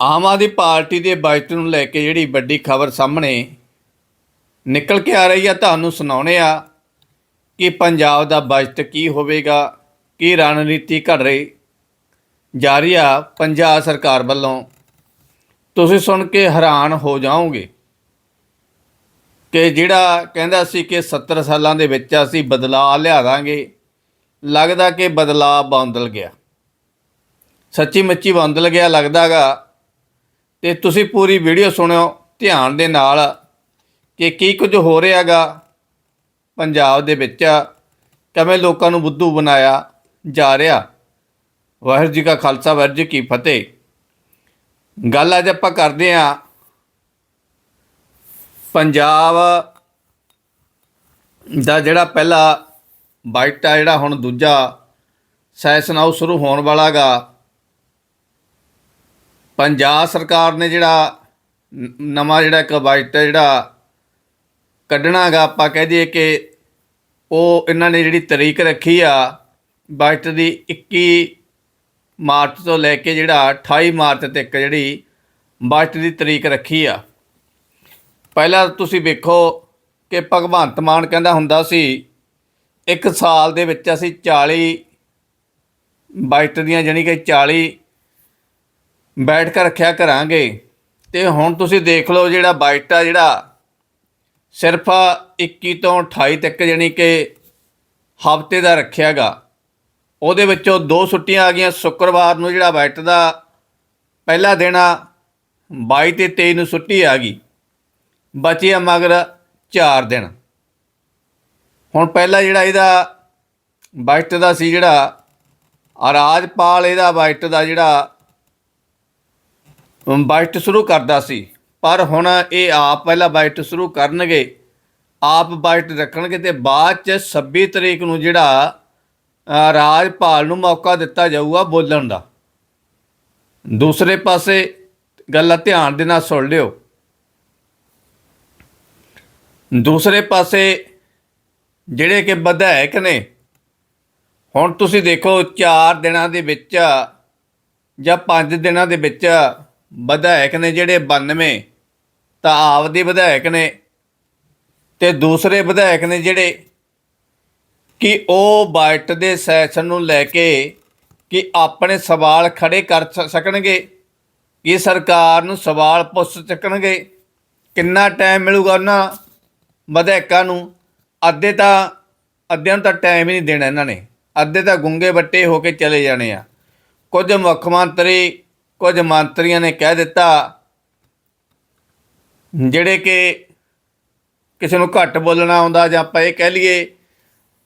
Aam Aadmi party ਦੇ budget ਨੂੰ ਲੈ ਕੇ ਜਿਹੜੀ ਵੱਡੀ ਖਬਰ ਸਾਹਮਣੇ ਨਿਕਲ ਕੇ ਆ ਰਹੀ ਆ, ਤੁਹਾਨੂੰ ਸੁਣਾਉਣੇ ਆ ਕਿ ਪੰਜਾਬ ਦਾ ਬਜਟ ਕੀ ਹੋਵੇਗਾ, ਕੀ ਰਣਨੀਤੀ ਘੜ ਰਹੀ। ਜਾ ਰਹੀ ਆ ਪੰਜਾਬ ਸਰਕਾਰ ਵੱਲੋਂ। ਤੁਸੀਂ ਸੁਣ ਕੇ ਹੈਰਾਨ ਹੋ ਜਾਓਗੇ ਕਿ ਜਿਹੜਾ ਕਹਿੰਦਾ ਸੀ ਕਿ 70 ਸਾਲਾਂ ਦੇ ਵਿੱਚ ਅਸੀਂ ਬਦਲਾਅ ਲਿਆ ਦਾਂਗੇ ਲੱਗਦਾ ਕਿ ਬਦਲਾਅ ਬੰਦਲ ਗਿਆ। ਸੱਚੀ ਮੱਚੀ ਬੰਦਲ ਗਿਆ ਲੱਗਦਾਗਾ ਤੇ ਤੁਸੀਂ ਪੂਰੀ ਵੀਡੀਓ ਸੁਣਿਓ ਧਿਆਨ ਦੇ ਨਾਲ ਕਿ ਕੀ ਕੁਝ ਹੋ ਰਿਹਾਗਾ ਪੰਜਾਬ ਦੇ ਵਿੱਚ, ਕਿਵੇਂ ਲੋਕਾਂ ਨੂੰ ਬੁੱਧੂ ਬਣਾਇਆ ਜਾ ਰਿਹਾ। ਵਾਹਿਗੁਰੂ ਜੀ ਕਾ ਖਾਲਸਾ, ਵਾਹਿਗੁਰੂ ਜੀ ਕੀ ਫਤਿਹ। ਗੱਲ ਅੱਜ ਆਪਾਂ ਕਰਦੇ ਆਂ ਪੰਜਾਬ ਦਾ ਜਿਹੜਾ ਪਹਿਲਾ ਬਾਈਟ ਆ, ਜਿਹੜਾ ਹੁਣ ਦੂਜਾ ਸੈਸ਼ਨ ਆਉ ਸ਼ੁਰੂ ਹੋਣ ਵਾਲਾਗਾ ਪੰਜਾਬ ਸਰਕਾਰ ਨੇ ਜਿਹੜਾ ਨਵਾਂ ਜਿਹੜਾ ਇੱਕ ਬਜਟ ਹੈ, ਜਿਹੜਾ ਕੱਢਣਾਗਾ ਆਪਾਂ ਕਹਿ ਦਈਏ ਕਿ ਉਹ ਇਹਨਾਂ ਨੇ ਜਿਹੜੀ ਤਰੀਕ ਰੱਖੀ ਆ ਬਜਟ ਦੀ 21 ਮਾਰਚ ਤੋਂ ਲੈ ਕੇ ਜਿਹੜਾ 28 ਮਾਰਚ ਤੱਕ ਜਿਹੜੀ ਬਜਟ ਦੀ ਤਰੀਕ ਰੱਖੀ ਆ। ਪਹਿਲਾਂ ਤੁਸੀਂ ਵੇਖੋ ਕਿ ਭਗਵੰਤ ਮਾਨ ਕਹਿੰਦਾ ਹੁੰਦਾ ਸੀ, ਇੱਕ ਸਾਲ ਦੇ ਵਿੱਚ ਅਸੀਂ 40 ਬਜਟ ਦੀਆਂ ਜਾਣੀ ਕਿ 40 ਬੈਠ ਕੇ ਰੱਖਿਆ ਕਰਾਂਗੇ। ਤੇ ਹੁਣ ਤੁਸੀਂ ਦੇਖ ਲਓ ਜਿਹੜਾ ਬਾਈਟ ਆ ਜਿਹੜਾ ਸਿਰਫ 21 ਤੋਂ 28 ਤੱਕ ਜਾਣੀ ਕਿ ਹਫ਼ਤੇ ਦਾ ਰੱਖਿਆਗਾ ਉਹਦੇ ਵਿੱਚੋਂ ਦੋ ਛੁੱਟੀਆਂ ਆ ਗਈਆਂ। ਸ਼ੁੱਕਰਵਾਰ ਨੂੰ ਜਿਹੜਾ ਬਾਈਟ ਦਾ ਪਹਿਲਾ ਦਿਨ ਆ 22 ਤੇ 23 ਨੂੰ ਛੁੱਟੀ ਆ ਗਈ। ਬਚਿਆ ਮਗਰ 4 ਦਿਨ। ਹੁਣ ਪਹਿਲਾ ਜਿਹੜਾ ਇਹਦਾ ਬਾਈਟ ਦਾ ਸੀ ਜਿਹੜਾ ਰਾਜਪਾਲ ਇਹਦਾ ਬਾਈਟ ਦਾ ਜਿਹੜਾ ਬਾਈਟ ਸ਼ੁਰੂ ਕਰਦਾ ਸੀ। ਪਰ ਹੁਣ ਇਹ ਆਪ ਪਹਿਲਾਂ ਬਾਈਟ ਸ਼ੁਰੂ ਕਰਨਗੇ। ਆਪ ਬਾਈਟ ਰੱਖਣਗੇ ਤੇ ਬਾਅਦ ਚ 26 ਤਰੀਕ ਨੂੰ ਜਿਹੜਾ ਰਾਜਪਾਲ ਨੂੰ ਮੌਕਾ ਦਿੱਤਾ ਜਾਊਗਾ ਬੋਲਣ ਦਾ। ਦੂਸਰੇ ਪਾਸੇ ਗੱਲ ਧਿਆਨ ਦੇ ਨਾਲ ਸੁਣ ਲਿਓ। ਦੂਸਰੇ ਪਾਸੇ ਜਿਹੜੇ ਕਿ ਵਿਧਾਇਕ ਨੇ, ਹੁਣ ਤੁਸੀਂ ਦੇਖੋ 4 ਦਿਨਾਂ ਦੇ ਵਿੱਚ ਜਾਂ 5 ਦਿਨਾਂ ਦੇ ਵਿੱਚ ਵਿਧਾਇਕ ਨੇ ਜਿਹੜੇ 92 ਤਾਂ ਆਪਦੇ ਵਿਧਾਇਕ ਨੇ ਤੇ ਦੂਸਰੇ ਵਿਧਾਇਕ ਨੇ ਜਿਹੜੇ ਕਿ ਉਹ ਬਜਟ ਦੇ ਸੈਸ਼ਨ ਨੂੰ ਲੈ ਕੇ ਕਿ ਆਪਣੇ ਸਵਾਲ ਖੜੇ ਕਰ ਸਕਣਗੇ। ਕਿ ਸਰਕਾਰ ਨੂੰ ਸਵਾਲ ਪੁੱਛ ਸਕਣਗੇ। ਕਿੰਨਾ ਟਾਈਮ ਮਿਲੂਗਾ ਉਹਨਾਂ ਵਿਧਾਇਕਾਂ ਨੂੰ? ਅੱਧੇ ਤਾਂ, ਅੱਧਿਆਂ ਨੂੰ ਤਾਂ ਟਾਈਮ ਹੀ ਨਹੀਂ ਦੇਣਾ ਇਹਨਾਂ ਨੇ। ਅੱਧੇ ਤਾਂ ਗੁੰਗੇ ਬੱਟੇ ਹੋ ਕੇ ਚਲੇ ਜਾਣੇ ਆ। ਕੁਝ ਮੁੱਖ ਮੰਤਰੀ ਕੁਝ ਮੰਤਰੀਆਂ ਨੇ ਕਹਿ ਦਿੱਤਾ, ਜਿਹੜੇ ਕਿ ਕਿਸੇ ਨੂੰ ਘੱਟ ਬੋਲਣਾ ਆਉਂਦਾ ਜਾਂ ਆਪਾਂ ਇਹ ਕਹਿ ਲਈਏ,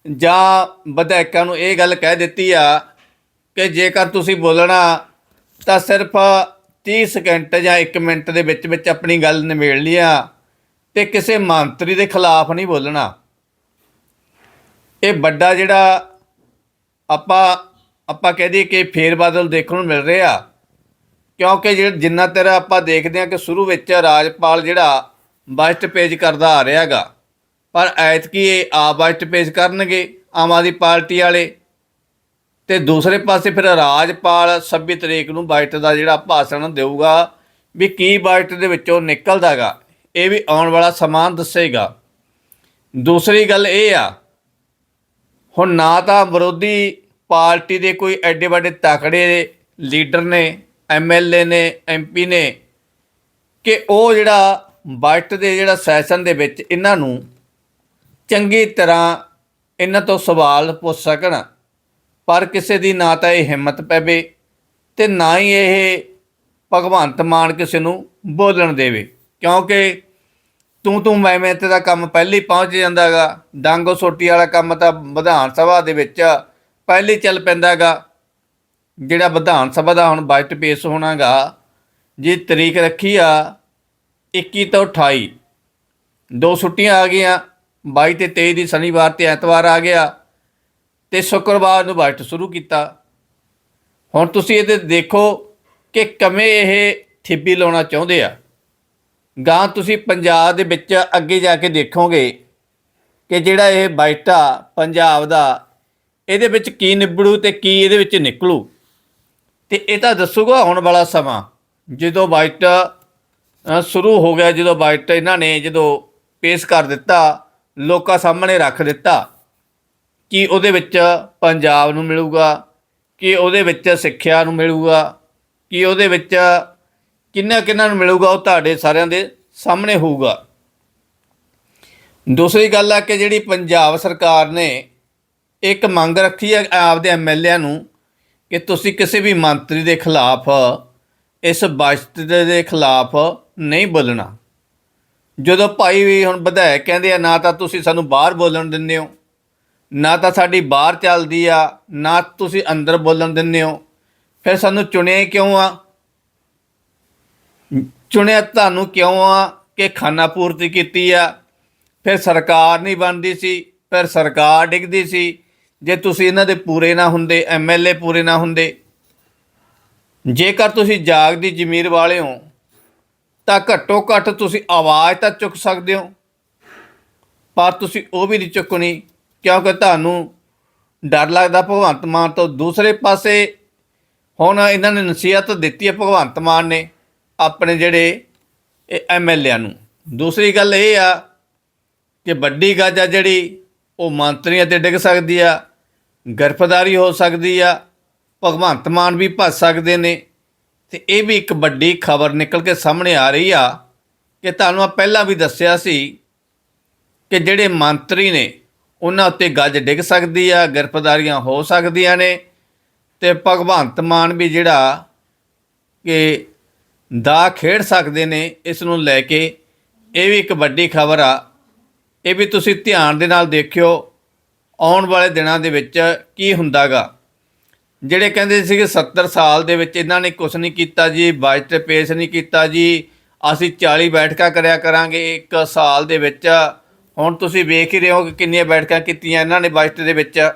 ਜਾਂ ਵਿਧਾਇਕਾਂ ਨੂੰ ਇਹ ਗੱਲ ਕਹਿ ਦਿੱਤੀ ਆ ਕਿ ਜੇਕਰ ਤੁਸੀਂ ਬੋਲਣਾ, ਤਾਂ ਸਿਰਫ 30 ਸਕਿੰਟ ਜਾਂ 1 ਮਿੰਟ ਦੇ ਵਿੱਚ ਵਿੱਚ ਆਪਣੀ ਗੱਲ ਨਿਬੇੜ ਲਿਆ ਤੇ ਕਿਸੇ ਮੰਤਰੀ ਦੇ ਖਿਲਾਫ ਨਹੀਂ ਬੋਲਣਾ। ਇਹ ਵੱਡਾ ਜਿਹੜਾ ਆਪਾਂ ਆਪਾਂ ਕਹਿ ਦਈਏ ਕਿ ਫੇਰ ਬਦਲ ਦੇਖਣ ਨੂੰ ਮਿਲ ਰਿਹਾ ਕਿਉਂਕਿ ਜਿਹੜਾ ਜਿੰਨਾ ਤੇਰ ਆਪਾਂ ਦੇਖਦੇ ਹਾਂ ਕਿ ਸ਼ੁਰੂ ਵਿੱਚ ਰਾਜਪਾਲ ਜਿਹੜਾ ਬਜਟ ਪੇਜ ਕਰਦਾ ਆ ਰਿਹਾਗਾ ਪਰ ਐਤਕੀ ਇਹ ਆ ਬਜਟ ਪੇਜ ਕਰਨਗੇ ਆਮ ਆਦਮੀ ਪਾਰਟੀ ਵਾਲੇ। ਤੇ ਦੂਸਰੇ ਪਾਸੇ ਫਿਰ ਰਾਜਪਾਲ 26 ਤਰੀਕ ਨੂੰ ਬਜਟ ਦਾ ਜਿਹੜਾ ਭਾਸ਼ਣ ਦੇਊਗਾ ਵੀ ਕੀ ਬਜਟ ਦੇ ਵਿੱਚੋਂ ਨਿਕਲਦਾਗਾ ਇਹ ਵੀ ਆਉਣ ਵਾਲਾ ਸਮਾਂ ਦੱਸੇਗਾ। ਦੂਸਰੀ ਗੱਲ ਇਹ ਆ, ਹੁਣ ਨਾ ਤਾਂ ਵਿਰੋਧੀ ਪਾਰਟੀ ਦੇ ਕੋਈ ਐਡੇ ਵੱਡੇ ਤਕੜੇ ਲੀਡਰ ਨੇ ਐਮਐਲਏ ਨੇ ਐਮਪੀ ਨੇ ਕਿ ਉਹ ਜਿਹੜਾ ਬਜਟ ਦੇ ਜਿਹੜਾ ਸੈਸ਼ਨ ਦੇ ਵਿੱਚ ਇਹਨਾਂ ਨੂੰ ਚੰਗੀ ਤਰ੍ਹਾਂ ਇਹਨਾਂ ਤੋਂ ਸਵਾਲ ਪੁੱਛ ਸਕਣ, ਪਰ ਕਿਸੇ ਦੀ ਨਾ ਤਾਂ ਇਹ ਹਿੰਮਤ ਪੈਵੇ ਤੇ ਨਾ ਹੀ ਇਹ ਭਗਵੰਤ ਮਾਨ ਕਿਸੇ ਨੂੰ ਬੋਲਣ ਦੇਵੇ। ਕਿਉਂਕਿ ਤੂੰ ਤੂੰ ਮੈਂ ਮੈਂ ਤੇ ਦਾ ਕੰਮ ਪਹਿਲੇ ਹੀ ਪਹੁੰਚ ਜਾਂਦਾਗਾ, ਡਾਂਗੋ ਸੋਟੀ ਵਾਲਾ ਕੰਮ ਤਾਂ ਵਿਧਾਨ ਸਭਾ ਦੇ ਵਿੱਚ ਪਹਿਲੇ ਹੀ ਚੱਲ ਪੈਂਦਾਗਾ। ਜਿਹੜਾ ਵਿਧਾਨ ਸਭਾ ਦਾ ਹੁਣ ਬਜਟ ਪੇਸ਼ ਹੋਣਾਗਾ, ਜੀ ਤਰੀਕ ਰੱਖੀ ਆ 21 ਤੋਂ 28 ਦੋ ਛੁੱਟੀਆਂ ਆ ਗਈਆਂ 22 ਤੇ 23 ਦੀ ਸ਼ਨੀਵਾਰ ਤੇ ਐਤਵਾਰ ਆ ਗਿਆ ਤੇ ਸ਼ੁੱਕਰਵਾਰ ਨੂੰ ਬਜਟ ਸ਼ੁਰੂ ਕੀਤਾ। ਹੁਣ ਤੁਸੀਂ ਇਹਦੇ ਦੇਖੋ ਕਿ ਕਿਵੇਂ ਇਹ ਠਿੱਬੀ ਲਾਉਣਾ ਚਾਹੁੰਦੇ ਆ। ਗਾਂ ਤੁਸੀਂ ਪੰਜਾਬ ਦੇ ਵਿੱਚ ਅੱਗੇ ਜਾ ਕੇ ਦੇਖੋਗੇ ਕਿ ਜਿਹੜਾ ਇਹ ਬਜਟ ਆ, ਪੰਜਾਬ ਦਾ, ਇਹਦੇ ਵਿੱਚ ਕੀ ਨਿਬੜੂ ਤੇ ਕੀ ਇਹਦੇ ਵਿੱਚ ਨਿਕਲੂ। ਤੇ ਇਹ ਤਾਂ ਦੱਸੂਗਾ ਆਉਣ ਵਾਲਾ ਸਮਾਂ। ਜਦੋਂ ਬਜਟ ਸ਼ੁਰੂ ਹੋ ਗਿਆ, ਜਦੋਂ ਬਜਟ ਇਹਨਾਂ ਨੇ ਜਦੋਂ ਪੇਸ਼ ਕਰ ਦਿੱਤਾ, ਲੋਕਾਂ ਸਾਹਮਣੇ ਰੱਖ ਦਿੱਤਾ ਕਿ ਉਹਦੇ ਵਿੱਚ ਪੰਜਾਬ ਨੂੰ ਮਿਲੂਗਾ, ਕਿ ਉਹਦੇ ਵਿੱਚ ਸਿੱਖਿਆ ਨੂੰ ਮਿਲੂਗਾ, ਕਿ ਉਹਦੇ ਵਿੱਚ ਕਿੰਨਾ ਕਿੰਨਾ ਨੂੰ ਮਿਲੂਗਾ, ਉਹ ਤੁਹਾਡੇ ਸਾਰਿਆਂ ਦੇ ਸਾਹਮਣੇ ਹੋਊਗਾ। ਦੂਸਰੀ ਗੱਲ ਆ ਕਿ ਜਿਹੜੀ ਪੰਜਾਬ ਸਰਕਾਰ ਨੇ ਇੱਕ ਮੰਗ ਰੱਖੀ ਹੈ ਆਪਦੇ ਐਮਐਲਏਆਂ ਨੂੰ ਕਿ ਤੁਸੀਂ ਕਿਸੇ ਵੀ ਮੰਤਰੀ ਦੇ ਖਿਲਾਫ, ਇਸ ਬਜਟ ਦੇ ਖਿਲਾਫ ਨਹੀਂ ਬੋਲਣਾ। ਜਦੋਂ ਭਾਈ ਵੀ ਹੁਣ ਵਿਧਾਇਕ ਕਹਿੰਦੇ ਆ, ਨਾ ਤਾਂ ਤੁਸੀਂ ਸਾਨੂੰ ਬਾਹਰ ਬੋਲਣ ਦਿੰਦੇ ਹੋ, ਨਾ ਤਾਂ ਸਾਡੀ ਬਾਹਰ ਚੱਲਦੀ ਆ, ਨਾ ਤੁਸੀਂ ਅੰਦਰ ਬੋਲਣ ਦਿੰਦੇ ਹੋ, ਫਿਰ ਸਾਨੂੰ ਚੁਣਿਆ ਕਿਉਂ ਆ? ਚੁਣਿਆ ਤੁਹਾਨੂੰ ਕਿਉਂ ਆ ਕਿ ਖਾਨਾ ਪੂਰਤੀ ਕੀਤੀ ਆ? ਫਿਰ ਸਰਕਾਰ ਨਹੀਂ ਬਣਦੀ ਸੀ, ਫਿਰ ਸਰਕਾਰ ਡਿੱਗਦੀ ਸੀ ਜੇ ਤੁਸੀਂ ਇਹਨਾਂ ਦੇ ਪੂਰੇ ਨਾ ਹੁੰਦੇ ਐਮਐਲਏ ਪੂਰੇ ਨਾ ਹੁੰਦੇ, ਜੇਕਰ ਤੁਸੀਂ ਜਾਗ ਦੀ ਜ਼ਮੀਰ ਵਾਲੇ ਹੋ, ਤਾਂ ਘੱਟੋ ਘੱਟ ਤੁਸੀਂ ਆਵਾਜ਼ ਤਾਂ ਚੁੱਕ ਸਕਦੇ ਹੋ, ਪਰ ਤੁਸੀਂ ਉਹ ਵੀ ਨਹੀਂ ਚੁੱਕਣੀ, ਕਿਉਂਕਿ ਤੁਹਾਨੂੰ ਡਰ ਲੱਗਦਾ ਭਗਵੰਤ ਮਾਨ ਤੋਂ ਦੂਸਰੇ ਪਾਸੇ। ਹੁਣ ਇਹਨਾਂ ਨੇ ਨਸੀਹਤ ਦਿੱਤੀ ਹੈ ਭਗਵੰਤ ਮਾਨ ਨੇ ਆਪਣੇ ਜਿਹੜੇ ਐਮਐਲਏਆਂ ਨੂੰ। ਦੂਸਰੀ ਗੱਲ ਇਹ ਆ ਕਿ ਵੱਡੀ ਗੱਜ ਆ ਜਿਹੜੀ ਉਹ ਮੰਤਰੀਆਂ ਤੇ ਡਿੱਗ ਸਕਦੀ ਆ ਗ੍ਰਿਫਤਾਰੀ ਹੋ ਸਕਦੀ ਆ, ਭਗਵੰਤ ਮਾਨ ਵੀ ਭੱਜ ਸਕਦੇ ਨੇ। ਤੇ ਇਹ ਵੀ ਇੱਕ ਵੱਡੀ ਖਬਰ ਨਿਕਲ ਕੇ ਸਾਹਮਣੇ ਆ ਰਹੀ ਆ ਕਿ ਤੁਹਾਨੂੰ ਆ ਪਹਿਲਾਂ ਵੀ ਦੱਸਿਆ ਸੀ ਕਿ ਜਿਹੜੇ ਮੰਤਰੀ ਨੇ, ਉਹਨਾਂ ਉੱਤੇ ਗੱਜ ਡਿੱਗ ਸਕਦੀ ਆ ਗ੍ਰਿਫਤਾਰੀਆਂ ਹੋ ਸਕਦੀਆਂ ਨੇ। ਤੇ ਭਗਵੰਤ ਮਾਨ ਵੀ ਜਿਹੜਾ ਕਿ ਦਾ ਖੇਡ ਸਕਦੇ ਨੇ, ਇਸ ਨੂੰ ਲੈ ਕੇ ਇਹ ਵੀ ਇੱਕ ਵੱਡੀ ਖਬਰ ਆ। ਇਹ ਵੀ ਤੁਸੀਂ ਧਿਆਨ ਦੇ ਨਾਲ ਦੇਖਿਓ ਆਉਣ ਵਾਲੇ ਦਿਨਾਂ ਦੇ ਵਿੱਚ ਕੀ ਹੁੰਦਾਗਾ? ਜਿਹੜੇ ਕਹਿੰਦੇ ਸੀਗੇ ਕਿ 70 ਸਾਲ ਦੇ ਵਿੱਚ ਇਹਨਾਂ ਨੇ ਕੁਝ ਨਹੀਂ ਕੀਤਾ ਜੀ ਬਜਟ ਪੇਸ਼ ਨਹੀਂ ਕੀਤਾ ਜੀ, ਅਸੀਂ 40 ਬੈਠਕਾਂ ਕਰਿਆ ਕਰਾਂਗੇ ਇੱਕ ਸਾਲ ਦੇ ਵਿੱਚ। ਹੁਣ ਤੁਸੀਂ ਵੇਖ ਹੀ ਰਹੇ ਹੋ ਕਿ ਕਿੰਨੀਆਂ ਬੈਠਕਾਂ ਕੀਤੀਆਂ ਇਹਨਾਂ ਨੇ ਬਜਟ ਦੇ ਵਿੱਚ।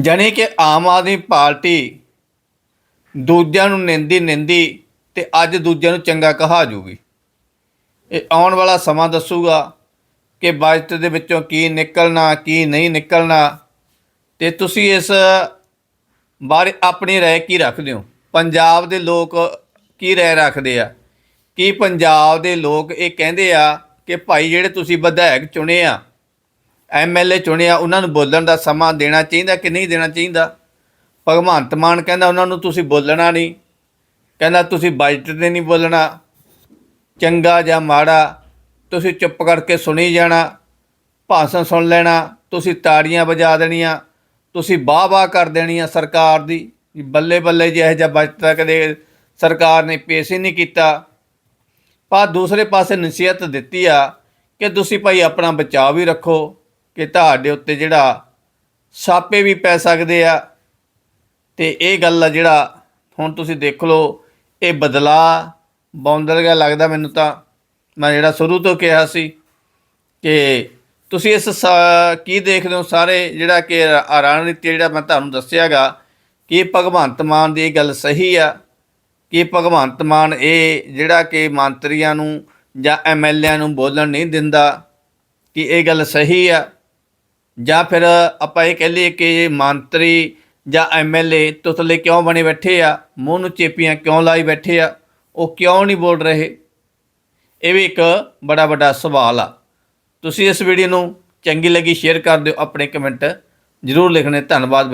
ਜਾਣੀ ਕਿ ਆਮ ਆਦਮੀ ਪਾਰਟੀ ਦੂਜਿਆਂ ਨੂੰ ਨਿੰਦੀ ਨਿੰਦੀ ਤੇ ਅੱਜ ਦੂਜਿਆਂ ਨੂੰ ਚੰਗਾ ਕਹਾ ਜੂਗੀ। ਇਹ ਆਉਣ ਵਾਲਾ ਸਮਾਂ ਦੱਸੂਗਾ। ਕਿ ਬਜਟ ਦੇ ਵਿੱਚੋਂ ਕੀ ਨਿਕਲਣਾ, ਕੀ ਨਹੀਂ ਨਿਕਲਣਾ ਤੇ ਤੁਸੀਂ ਇਸ ਬਾਰੇ ਆਪਣੀ ਰਾਏ ਕੀ ਰੱਖਦੇ ਹੋ? ਪੰਜਾਬ ਦੇ ਲੋਕ ਕੀ ਰਾਏ ਰੱਖਦੇ ਆ? ਕੀ ਪੰਜਾਬ ਦੇ ਲੋਕ ਇਹ ਕਹਿੰਦੇ ਆ ਕਿ ਭਾਈ ਜਿਹੜੇ ਤੁਸੀਂ ਵਿਧਾਇਕ ਚੁਣੇ ਆ ਐਮਐਲਏ ਚੁਣੇ ਆ, ਉਹਨਾਂ ਨੂੰ ਬੋਲਣ ਦਾ ਸਮਾਂ ਦੇਣਾ ਚਾਹੀਦਾ ਕਿ ਨਹੀਂ ਦੇਣਾ ਚਾਹੀਦਾ? ਭਗਵੰਤ ਮਾਨ ਕਹਿੰਦਾ ਉਹਨਾਂ ਨੂੰ ਤੁਸੀਂ ਬੋਲਣਾ ਨਹੀਂ, ਕਹਿੰਦਾ ਤੁਸੀਂ ਬਜਟ ਤੇ ਨਹੀਂ ਬੋਲਣਾ, ਚੰਗਾ ਜਾਂ ਮਾੜਾ ਤੁਸੀਂ ਚੁੱਪ ਕਰਕੇ ਸੁਣੀ ਜਾਣਾ, ਭਾਸ਼ਣ ਸੁਣ ਲੈਣਾ, ਤੁਸੀਂ ਤਾੜੀਆਂ ਵਜਾ ਦੇਣੀਆਂ, ਤੁਸੀਂ ਵਾਹ ਵਾਹ ਕਰ ਦੇਣੀਆਂ ਸਰਕਾਰ ਦੀ, ਵੀ ਬੱਲੇ ਬੱਲੇ ਜਿਹੋ ਜਿਹਾ ਬਜਟ ਤਾਂ ਕਦੇ ਸਰਕਾਰ ਨੇ ਪੇਸ਼ ਹੀ ਨਹੀਂ ਕੀਤਾ। ਪਰ ਦੂਸਰੇ ਪਾਸੇ ਨਸੀਹਤ ਦਿੱਤੀ ਆ ਕਿ ਤੁਸੀਂ ਭਾਈ ਆਪਣਾ ਬਚਾਅ ਵੀ ਰੱਖੋ, ਕਿ ਤੁਹਾਡੇ ਉੱਤੇ ਜਿਹੜਾ ਛਾਪੇ ਵੀ ਪੈ ਸਕਦੇ ਆ। ਤੇ ਇਹ ਗੱਲ ਆ ਜਿਹੜਾ ਹੁਣ ਤੁਸੀਂ ਦੇਖ ਲਓ, ਇਹ ਬਦਲਾ ਬੌਂਦਰ ਗਿਆ ਲੱਗਦਾ ਮੈਨੂੰ ਤਾਂ। ਮੈਂ ਜਿਹੜਾ ਸ਼ੁਰੂ ਤੋਂ ਕਿਹਾ ਸੀ ਕਿ ਤੁਸੀਂ ਇਸ ਸ- ਕੀ ਦੇਖਦੇ ਹੋ ਸਾਰੇ ਜਿਹੜਾ ਕਿ ਰਣਨੀਤੀ ਜਿਹੜਾ ਮੈਂ ਤੁਹਾਨੂੰ ਦੱਸਿਆਗਾ, ਕਿ ਭਗਵੰਤ ਮਾਨ ਦੀ ਇਹ ਗੱਲ ਸਹੀ ਆ? ਕਿ ਭਗਵੰਤ ਮਾਨ ਇਹ ਜਿਹੜਾ ਕਿ ਮੰਤਰੀਆਂ ਨੂੰ ਜਾਂ ਐਮਐਲਏਆਂ ਨੂੰ ਬੋਲਣ ਨਹੀਂ ਦਿੰਦਾ, ਕਿ ਇਹ ਗੱਲ ਸਹੀ ਆ? ਜਾਂ ਫਿਰ ਆਪਾਂ ਇਹ ਕਹਿ ਲਈਏ ਕਿ ਮੰਤਰੀ ਜਾਂ ਐਮਐਲਏ ਤੁਤਲੇ ਕਿਉਂ ਬਣੇ ਬੈਠੇ ਆ? ਮੂੰਹ ਨੂੰ ਚੇਪੀਆਂ ਕਿਉਂ ਲਾਈ ਬੈਠੇ ਆ? ਉਹ ਕਿਉਂ ਨਹੀਂ ਬੋਲ ਰਹੇ? ਇਹ ਵੀ ਇੱਕ ਬੜਾ ਵੱਡਾ ਸਵਾਲ ਆ। ਤੁਸੀਂ ਇਸ ਵੀਡੀਓ ਨੂੰ ਚੰਗੀ ਲੱਗੀ, ਸ਼ੇਅਰ ਕਰ ਦਿਓ, ਆਪਣੇ ਕਮੈਂਟ ਜ਼ਰੂਰ ਲਿਖਣੇ। ਧੰਨਵਾਦ